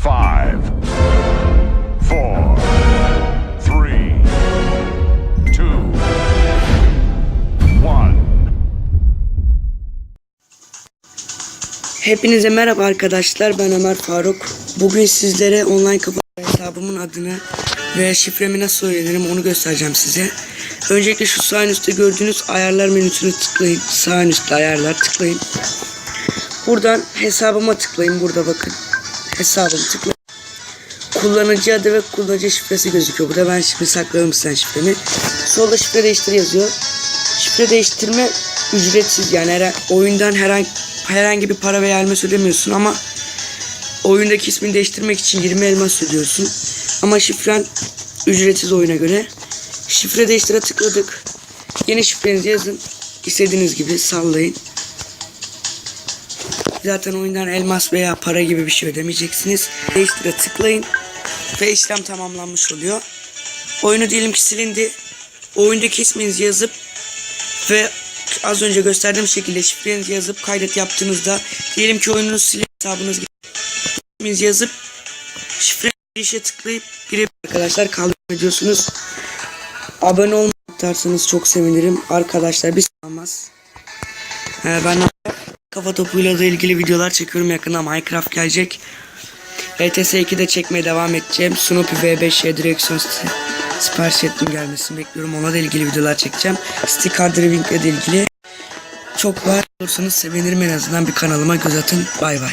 Five, four, three, two, one. Hepinize merhaba arkadaşlar ben Ömer Faruk. Bugün sizlere online kafa hesabımın adını ve şifremi nasıl öğrenirim onu göstereceğim size. Öncelikle şu sağ üstte gördüğünüz ayarlar menüsünü tıklayın. Sağ üstte ayarlar tıklayın. Buradan hesabıma tıklayın. Burada bakın. Hesabım tıklayın. Kullanıcı adı ve kullanıcı şifresi gözüküyor. Burada ben şimdi sakladım sizden şifremi. Solda şifre değiştir yazıyor. Şifre değiştirme ücretsiz yani her, oyundan herhangi herhangi bir para veya elmas ödemiyorsun ama oyundaki ismini değiştirmek için 20 elmas ödüyorsun. Ama şifren ücretsiz oyuna göre. Şifre değiştire tıkladık. Yeni şifrenizi yazın. İstediğiniz gibi sallayın. Zaten oyundan elmas veya para gibi bir şey ödemeyeceksiniz. Değiştire tıklayın. Ve işlem tamamlanmış oluyor. Oyunu diyelim ki silindi. Oyundaki isminizi yazıp ve az önce gösterdiğim şekilde şifrenizi yazıp kaydet yaptığınızda diyelim ki oyununuz silin hesabınız isminizi yazıp şifre işe tıklayıp girip arkadaşlar kaldırma ediyorsunuz. Abone olmayı atarsanız çok sevinirim. Arkadaşlar bir olmaz. Ee, ben kafa topuyla da ilgili videolar çekiyorum yakında Minecraft gelecek. ETS 2'de çekmeye devam edeceğim. Snoopy V5'e direksiyon sipariş ettim gelmesini bekliyorum. Ona da ilgili videolar çekeceğim. Sticker Driving ile ilgili çok var. Olursanız sevinirim en azından bir kanalıma göz atın. Bay bay.